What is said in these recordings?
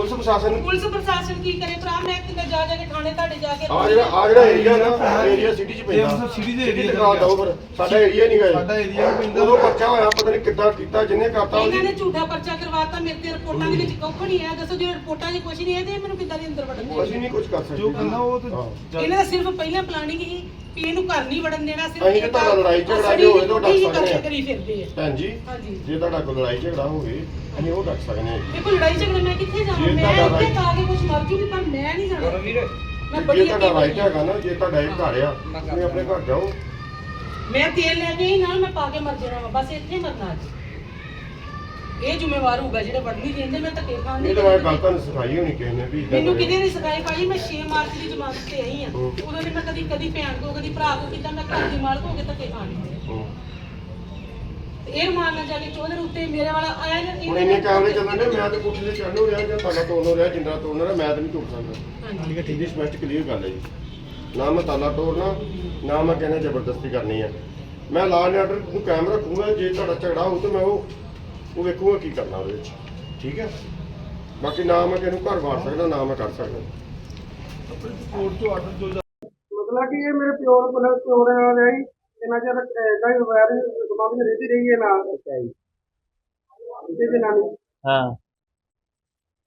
Police ਪ੍ਰਸ਼ਾਸਨ ਨੂੰ। Police ਪ੍ਰਸ਼ਾਸਨ ਕੀ ਕਰੇ ਭਰਾ? ਮੈਂ ਕਿਤੇ ਜਾ ਜਾ ਕੇ ਥਾਣੇ ਤੁਹਾਡੇ ਜਾ ਕੇ ਆ ਜਿਹੜਾ ਆ ਜਿਹੜਾ ਏਰੀਆ ਨਾ ਏਰੀਆ ਸਿਟੀ ਚ ਪੈਂਦਾ। ਇਹ ਸਿਟੀ ਦੇ area ਟਿਕਾ ਦਿਓ ਫਿਰ। ਸਾਡਾ ਏਰੀਆ ਨਹੀਂ ਗਏ। ਸਾਡਾ ਏਰੀਆ ਵੀ ਪੈਂਦਾ। ਉਦੋਂ ਪਰਚਾ ਹੋਇਆ ਪਤਾ ਨਹੀਂ ਕਿੱਦਾਂ ਕੀਤਾ ਜਿਹਨੇ ਕਰਤਾ ਇਹਨਾਂ ਨੇ ਝੂਠਾ ਪਰਚਾ ਕਰਵਾਤਾ ਮੇਰੇ ਤੇ ਰਿਪੋਰਟਾਂ ਦੇ ਵਿੱਚ ਕੁੱਖ ਨਹੀਂ ਹੈ। ਦੱਸੋ ਜੇ ਰਿਪੋਰਟਾਂ 'ਚ ਕੁਝ ਨਹੀਂ ਹੈ ਤੇ ਮੈਨੂੰ ਕਿੱਦਾਂ ਦੇ ਅੰਦਰ ਵੜਨ ਅਸੀਂ ਦੇ ਨਹੀਂ ਕੁਝ ਕਰ ਸਕਦੇ। ਜੋ ਕਰਨਾ ਉਹ ਤਾਂ ਹਾਂ। ਇਹਨਾਂ ਦਾ ਸਿਰਫ ਪਹਿਲਾਂ ਪਲਾਨਿੰਗ ਹੀ ਇਹਨੂੰ ਘਰ ਨਹੀਂ ਵੜਨ ਦੇਣਾ ਸਿਰਫ ਅਸੀਂ ਤਾਂ ਤੁਹਾਡਾ ਲੜਾਈ ਝਗੜਾ ਅਸਲੀ ਜੋ ਹੋਏ ਤਾਂ ਸਕਦੇ ਆ। ਕਰੀ ਫਿਰਦੇ ਆ। ਭੈਣ ਜੀ ਹਾਂਜੀ। ਜੇ ਤੁਹਾਡਾ ਕੋਈ ਲੜਾਈ ਝਗੜਾ ਹੋਵੇ ਅਸੀਂ ਉਹ ਡੱਕ ਸਕਦੇ ਹਾਂ ਜੀ। ਦੇਖੋ ਲੜਾਈ ਝਗੜੇ ਮੈਂ ਕਿੱਥੇ ਜਾਵਾਂ? ਜੇ ਮੈਂ ਤੁਹਾਡਾ ਇੱਥੇ right- ਪਾ ਕੇ ਕੁਝ ਮਰ ਜੂਗੀ ਪਰ ਮੈਂ ਨਹੀਂ ਜਾਣਾ। ਮੈਂ ਜੇ ਬੜੀ ਤੁਹਾਡਾ ਅੱਗੇ ਰਾਈਟ ਹੈਗਾ ਨਾ ਜੇ ਤੁਹਾਡਾ ਇਹ ਘਰ ਆ ਤੁਸੀਂ ਆਪਣੇ ਘਰ ਜਾਓ। ਮੈਂ ਤੇਲ ਲੈ ਕੇ ਹੀ ਨਾਲ ਮੈਂ ਪਾ ਕੇ ਮਰ ਜਾਣਾ ਵਾ ਬਸ ਇੱਥੇ ਹੀ ਮਰਨਾ ਅੱਜ। ਇਹ ਜ਼ਿੰਮੇਵਾਰ ਹੋਊਗਾ ਜਿਹੜੇ ਵੜਨੀ ਦੇਂਦੇ ਮੈਂ ਧੱਕੇ ਖਾਣ ਇਹ ਨਹੀਂ ਤਾਂ ਮੈਂ ਗੱਲ ਤੁਹਾਨੂੰ ਸਿਖਾਈ ਹੋਣੀ ਕਿਸੇ ਨੇ ਵੀ ਏਦਾਂ ਮੈਨੂੰ। ਕਿਤੇ ਨਹੀਂ ਸਿਖਾਈ? ਭਾਈ ਮੈਂ 6 ਮਾਰਚ ਦੀ ਜਮਾਨਤ ਤੇ ਆਈ ਆ ਹੂੰ। ਉਦੋਂ ਦੀ ਮੈਂ ਕਦੀ ਕਦੀ ਭੈਣ ਕੋ ਕਦੀ ਭਰਾ ਕੋ ਕਿਦਾਂ ਮੈਂ ਘਰ ਦੀ ਮਾਲਕ ਹੋ ਕੇ ਧੱਕੇ ਖਾਣੇ ਹੂੰ। ਤੇ ਇਹ ਮਾਰਨਾ ਜਾ ਕੇ ਚੋਦਰ ਉੱਤੇ ਮੇਰੇ ਵਾਲਾ ਆਇਆ ਨਾ ਹੁਣ ਇੰਨੇ ਕੈਮਰੇ ਚੱਲਣ ਦੇ ਮੈਂ ਤੇ ਕੁੱਠੀ ਦੇ ਚੜ੍ਹਨ ਹੋ ਰਿਹਾ ਜਾਂ ਤਾਲਾ ਤੋੜਨ ਹੋ ਰਿਹਾ ਜਿੰਦਰਾ ਤੋੜਨ ਹੋ ਰਿਹਾ ਮੈਂ ਤਾਂ ਨਹੀਂ ਟੁੱਟ ਸਕਦਾ। ਹਾਂਜੀ। ਠੀਕ ਹੈ ਸਪਸ਼ਟ ਕਲੀਅਰ ਗੱਲ ਹੈ ਜੀ। ਨਾ ਮੈਂ ਤਾਲਾ ਤੋੜਨਾ ਨਾ ਮੈਂ ਕਹਿੰਦਾ ਜ਼ਬਰਦਸਤੀ ਕਰਨੀ ਹੈ। ਮੈਂ ਲਾ ਐਂਡ ਆਰਡਰ ਨੂੰ ਕਾਇਮ ਰੱਖੂੰਗਾ ਜੇ ਤੁਹਾਡਾ ਝਗੜਾ ਹੋਊ ਤਾਂ ਮੈਂ ਉਹ ਉਹ ਵੇਖੂੰਗਾ ਕੀ ਕਰਨਾ ਉਹਦੇ ਵਿੱਚ। ਠੀਕ ਹੈ? ਬਾਕੀ ਨਾ ਮੈਂ ਕਿਸੇ ਨੂੰ ਘਰ ਵਾੜ ਸਕਦਾ ਨਾ ਮੈਂ ਕਰ ਸਕਦਾ। ਕੋਰਟ ਤੋਂ ਆਰਡਰ ਜੋ ਮਤਲਬ ਕਿ ਇਹ ਮੇਰੇ ਪਿਓ ਨੂੰ ਪਹਿਲਾਂ ਪਿਓ ਦੇ ਨਾਲ ਰਹੀ ਇਹਨਾਂ ਚਿਰ ਇਦਾਂ ਹੀ ਵੈਰ ਸਮਾਜ ਵਿੱਚ ਰਹਿੰਦੀ ਰਹੀ ਹੈ ਨਾਲ। ਅੱਛਾ ਜੀ। ਤੇ ਜਨਾਨੀ। ਹਾਂ।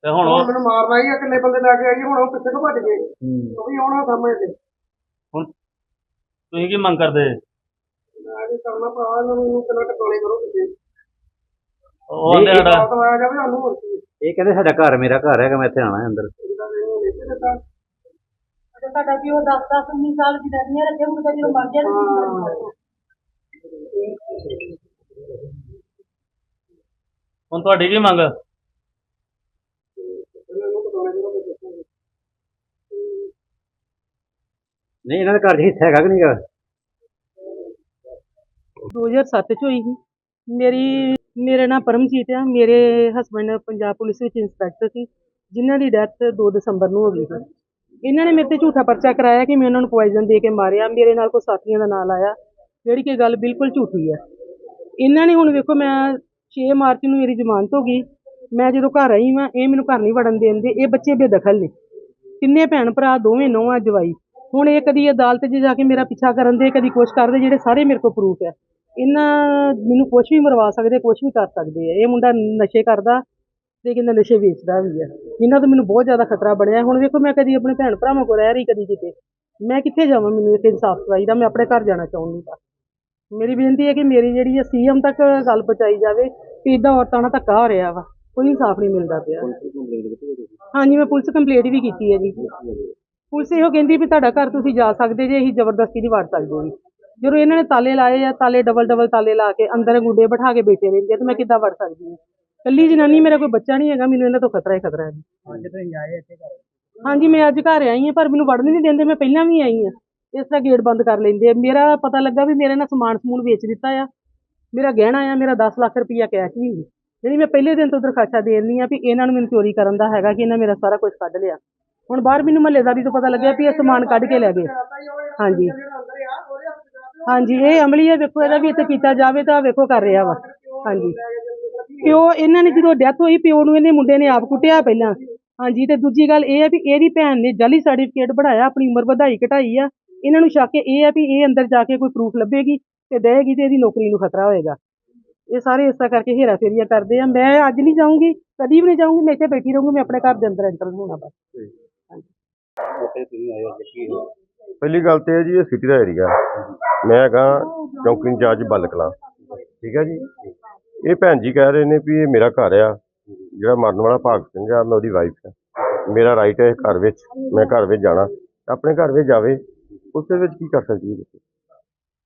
ਤੇ ਹੁਣ ਹੁਣ ਉਹ- ਮੈਨੂੰ ਮਾਰਨ ਆਈ ਆ ਕਿੰਨੇ ਬੰਦੇ ਲੈ ਕੇ ਆਈ ਹੁਣ ਉਹ ਪਿੱਛੇ ਤੋਂ ਭੱਜ ਗਏ? ਹੂੰ। ਉਹ ਵੀ ਆਉਣਾ ਸਾਹਮਣੇ ਤੇ। ਹੁਣ ਤੁਸੀਂ ਕੀ ਮੰਗ ਕਰਦੇ? ਮੈਂ ਵੀ ਕਰਨਾ ਭਰਾ ਇਹਨਾਂ ਨੂੰ ਕਿੰਨਾ ਟਕੋਲੇ ਕਰੋ ਤੁਸੀਂ। ਉਹ ਆਂਦੇ ਸਾਡਾ ਬਾਤ ਆਇਆ ਜਾਵੇ ਸਾਨੂੰ ਹੋਰ ਕੀ। ਇਹ ਕਹਿੰਦੇ ਸਾਡਾ ਘਰ ਮੇਰਾ ਘਰ ਹੈਗਾ ਮੈਂ ਇੱਥੇ ਆਣਾ ਹੈ ਅੰਦਰ। ਇਹਦਾ ਇਹਨੂੰ ਲੈ ਕੇ ਦਿੱਤਾ ਸਾਡਾ ਪਿਓ 10 10 19 ਸਾਲ ਦੀ ਦਾਦੀਆਂ ਰੱਖੇ ਮੁੰਡਾ ਜਦੋਂ ਮਰ ਗਿਆ ਹੁਣ ਤੁਹਾਡੀ ਕੀ ਮੰਗ? ਨਹੀਂ ਇਹਨਾਂ ਦੇ ਘਰ 'ਚ ਹਿੱਸਾ ਹੈਗਾ ਕਿ ਨਹੀਂਗਾ 2007 ਚ ਹੋਈ ਸੀ। ਮੇਰੀ ਮੇਰਾ ਨਾਮ ਪਰਮਜੀਤ ਆ, ਮੇਰੇ ਹਸਬੰਡ ਪੰਜਾਬ ਪੁਲਿਸ ਵਿੱਚ ਇੰਸਪੈਕਟਰ ਸੀ, ਜਿਨ੍ਹਾਂ ਦੀ ਡੈਥ 2 ਦਸੰਬਰ ਨੂੰ ਹੋ ਗਈ ਸੀ। ਇਹਨਾਂ ਨੇ ਮੇਰੇ ਤੇ ਝੂਠਾ ਪਰਚਾ ਕਰਾਇਆ ਕਿ ਮੈਂ ਉਹਨਾਂ ਨੂੰ ਪੋਇਜ਼ਨ ਦੇ ਕੇ ਮਾਰਿਆ, ਮੇਰੇ ਨਾਲ ਕੋਈ ਸਾਥੀਆਂ ਦਾ ਨਾਂ ਲਾਇਆ, ਜਿਹੜੀ ਕਿ ਗੱਲ ਬਿਲਕੁਲ ਝੂਠੀ ਹੈ। ਇਹਨਾਂ ਨੇ ਹੁਣ ਵੇਖੋ ਮੈਂ 6 ਮਾਰਚ ਨੂੰ ਮੇਰੀ ਜ਼ਮਾਨਤ ਹੋ ਗਈ, ਮੈਂ ਜਦੋਂ ਘਰ ਆਈ ਮੈਂ ਇਹ ਮੈਨੂੰ ਘਰ ਨਹੀਂ ਵੜਨ ਦੇਂਦੇ ਇਹ ਬੱਚੇ ਬੇਦਖਲ ਨੇ। ਤਿੰਨੇ ਭੈਣ ਭਰਾ, ਦੋਵੇਂ ਨੌਵਾਂ ਜਵਾਈ। ਹੁਣ ਇਹ ਕਦੀ ਅਦਾਲਤ 'ਚ ਜਾ ਕੇ ਮੇਰਾ ਪਿੱਛਾ ਕਰਨ ਦੇ, ਕਦੀ ਕੁਛ ਕਰਦੇ, ਜਿਹੜੇ ਸਾਰੇ ਮੇਰੇ ਕੋਲ ਪ੍ਰੂਫ ਹੈ ਇਹਨਾਂ ਮੈਨੂੰ ਕੁਛ ਵੀ ਮਰਵਾ ਸਕਦੇ, ਕੁਛ ਵੀ ਕਰ ਸਕਦੇ ਆ। ਇਹ ਮੁੰਡਾ ਨਸ਼ੇ ਕਰਦਾ ਤੇ ਕਹਿੰਦਾ ਨਸ਼ੇ ਵੇਚਦਾ ਵੀ ਹੈ ਇਹਨਾਂ ਤੋਂ ਮੈਨੂੰ ਬਹੁਤ ਜ਼ਿਆਦਾ ਖਤਰਾ ਬਣਿਆ। ਹੁਣ ਵੇਖੋ, ਮੈਂ ਕਦੀ ਆਪਣੇ ਭੈਣ ਭਰਾਵਾਂ ਕੋਲ ਰਹਿ ਰਹੀ ਕਦੀ ਕਿਤੇ। ਮੈਂ ਕਿੱਥੇ ਜਾਵਾਂ ਮੈਨੂੰ ਇੱਕ ਇਨਸਾਫ ਚਾਹੀਦਾ ਮੈਂ ਆਪਣੇ ਘਰ ਜਾਣਾ ਚਾਹੁੰਦੀ ਹਾਂ। ਮੇਰੀ ਬੇਨਤੀ ਹੈ ਕਿ ਮੇਰੀ ਜਿਹੜੀ ਹੈ ਸੀਐਮ ਤੱਕ ਗੱਲ ਪਹੁੰਚਾਈ ਜਾਵੇ ਕਿ ਇਦਾਂ ਔਰਤਾਂ ਨਾਲ ਧੱਕਾ ਹੋ ਰਿਹਾ ਵਾ। ਕੋਈ ਇਨਸਾਫ ਨਹੀਂ ਮਿਲਦਾ ਪਿਆ। ਹਾਂਜੀ, ਮੈਂ ਪੁਲਿਸ ਕੰਪਲੇਂਟ ਵੀ ਕੀਤੀ ਹੈ ਜੀ। ਪੁਲਿਸ ਇਹੋ ਕਹਿੰਦੀ ਵੀ ਤੁਹਾਡਾ ਘਰ ਤੁਸੀਂ ਜਾ ਸਕਦੇ ਜੇ, ਅਸੀਂ ਜ਼ਬਰਦਸਤੀ ਨਹੀਂ ਵੜ ਸਕਦੇ। ਜੀ ਜਦੋਂ ਇਹਨਾਂ ਨੇ ਤਾਲੇ ਲਾਏ ਆ ਤਾਲੇ ਡਬਲ ਡਬਲ ਤਾਲੇ ਲਾ ਕੇ ਅੰਦਰ ਗੁੱਡੇ ਬਿਠਾ ਕੇ ਬੈਠੇ ਰਹਿੰਦੇ ਆ ਤੇ ਮੈਂ ਕਿੱਦਾਂ ਵੜ ਸਕਦੀ ਹਾਂ? ਕੱਲੀ ਜਨਾਨੀ ਮੇਰਾ ਕੋਈ ਬੱਚਾ ਨਹੀਂ ਹੈਗਾ ਮੈਨੂੰ ਇਹਨਾਂ ਤੋਂ ਖਤਰਾ ਹੀ ਖਤਰਾ ਹੈ। ਜੀ ਹਾਂਜੀ ਮੈਂ ਅੱਜ ਘਰ ਆਈ ਹਾਂ ਪਰ ਮੈਨੂੰ ਵੜਨ ਨਹੀਂ ਦਿੰਦੇ ਮੈਂ ਪਹਿਲਾਂ ਵੀ ਆਈ ਹਾਂ। ਇਸ ਤਰ੍ਹਾਂ ਗੇਟ ਬੰਦ ਕਰ ਲੈਂਦੇ ਆ। ਮੇਰਾ ਪਤਾ ਲੱਗਾ ਵੀ ਮੇਰੇ ਨਾਲ ਸਮਾਨ ਸਮੂਨ ਵੇਚ ਦਿੱਤਾ ਆ। ਮੇਰਾ ਗਹਿਣਾ ਆ ਮੇਰਾ 10 ਲੱਖ ਰੁਪਈਆ ਕੈਸ਼ ਵੀ। ਜਿਹੜੀ ਮੈਂ ਪਹਿਲੇ ਦਿਨ ਤੋਂ ਦਰਖਾਸਤਾਂ ਦੇ ਰਹੀ ਆ ਵੀ ਇਹਨਾਂ ਨੂੰ ਮੈਨੂੰ ਚੋਰੀ ਕਰਨ ਦਾ ਹੈਗਾ ਕਿ ਇਹਨਾਂ ਮੇਰਾ ਸਾਰਾ ਕੁਝ ਕੱਢ ਲਿਆ। ਹੁਣ ਬਾਹਰ ਮੈਨੂੰ ਮਹੱਲੇਦਾਰੀ ਤੋਂ ਪਤਾ ਲੱਗਿਆ ਵੀ ਇਹ ਸਮਾਨ ਕੱਢ ਕੇ ਲੈ ਗਏ। ਹਾਂਜੀ। ਹਾਂਜੀ, ਇਹ ਅਮਲੀ ਹੈ, ਵੇਖੋ ਇਹਦਾ ਵੀ ਇੱਥੇ ਕੀਤਾ ਜਾਵੇ ਤਾਂ ਵੇਖੋ ਕਰ ਰਿਹਾ ਵਾ। ਹਾਂਜੀ। ਪਿਓ, ਇਹਨਾਂ ਨੇ ਜਦੋਂ ਡੈਥ ਹੋਈ, ਪਿਓ ਨੂੰ ਇਹਨੇ ਮੁੰਡੇ ਨੇ ਆਪ ਕੁੱਟਿਆ ਪਹਿਲਾਂ। ਹਾਂਜੀ, ਤੇ ਦੂਜੀ ਗੱਲ ਇਹ ਹੈ ਵੀ ਇਹਦੀ ਭੈਣ ਨੇ ਜਾਲੀ ਸਰਟੀਫਿਕੇਟ ਬਣਾਇਆ, ਆਪਣੀ ਉਮਰ ਵਧਾਈ ਘਟਾਈ ਆ। ਇਹਨਾਂ ਨੂੰ ਸ਼ੱਕ ਇਹ ਹੈ ਵੀ ਇਹ ਅੰਦਰ ਜਾ ਕੇ ਕੋਈ ਪ੍ਰੂਫ ਲੱਭੇਗੀ ਤੇ ਦੇਗੀ ਤੇ ਇਹਦੀ ਨੌਕਰੀ ਨੂੰ ਖਤਰਾ ਹੋਏਗਾ। ਇਹ ਸਾਰੇ ਇਸ ਤਰ੍ਹਾਂ ਕਰਕੇ ਹੇਰਾ ਫੇਰੀਆਂ ਕਰਦੇ ਆ। ਮੈਂ ਅੱਜ ਨਹੀਂ ਜਾਊਂਗੀ, ਕਦੀ ਵੀ ਨਹੀਂ ਜਾਊਂਗੀ, ਮੈਂ ਇੱਥੇ ਬੈਠੀ ਰਹੂੰਗੀ, ਮੈਂ ਆਪਣੇ ਘਰ ਦੇ ਅੰਦਰ ਐਂਟਰ ਹੋਣਾ ਬਸ। ਪਹਿਲੀ ਗੱਲ ਤੇ ਹੈ ਜੀ ਇਹ ਸਿਟੀ ਦਾ ਏਰੀਆ ਮੈਂ ਹੈਗਾ ਚੌਂਕੀ ਇੰਚਾਰਜ ਬੱਲ ਕਲਾਂ ਠੀਕ ਹੈ ਜੀ? ਇਹ ਭੈਣ ਜੀ ਕਹਿ ਰਹੇ ਨੇ ਵੀ ਇਹ ਮੇਰਾ ਘਰ ਆ। ਜਿਹੜਾ ਮਰਨ ਵਾਲਾ ਭਾਗ ਸਿੰਘ ਆ ਮੈਂ ਉਹਦੀ ਵਾਈਫ ਆ ਮੇਰਾ ਰਾਈਟ ਹੈ ਘਰ ਵਿੱਚ। ਮੈਂ ਘਰ ਵਿੱਚ ਜਾਣਾ। ਆਪਣੇ ਘਰ ਵਿੱਚ ਜਾਵੇ ਉਸ ਦੇ ਵਿੱਚ ਕੀ ਕਰ ਸਕਦੀ ਹੈ?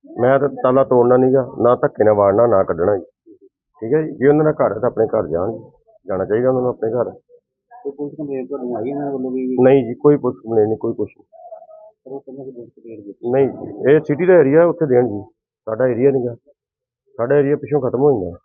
ਮੈਂ ਤਾਂ ਤਾਲਾ ਤੋੜਨਾ ਨਹੀਂਗਾ ਨਾ ਧੱਕੇ ਨਾਲ ਵਾੜਨਾ ਨਾ ਕੱਢਣਾ ਜੀ। ਠੀਕ ਹੈ ਜੀ? ਜੇ ਉਹਨਾਂ ਦਾ ਘਰ ਹੈ ਤਾਂ ਆਪਣੇ ਘਰ ਜਾਣ ਜਾਣਾ ਚਾਹੀਦਾ ਉਹਨਾਂ ਨੂੰ ਆਪਣੇ ਘਰ। ਕੋਈ ਪੁਲਿਸ ਕੰਪਲੇਂਟ ਤੁਹਾਨੂੰ ਆਈ ਇਹਨਾਂ ਵੱਲੋਂ ਵੀ? ਨਹੀਂ ਜੀ ਕੋਈ ਪੁੱਛ ਨਹੀਂ ਕੋਈ ਕੁਛ ਨਹੀਂ। ਨਹੀਂ, ਇਹ ਸਿਟੀ ਦਾ ਏਰੀਆ ਉੱਥੇ ਦੇਣ ਜੀ। ਸਾਡਾ ਏਰੀਆ ਨਹੀਂਗਾ ਸਾਡਾ ਏਰੀਆ ਪਿੱਛੋਂ ਖਤਮ ਹੋ ਜਾਂਦਾ।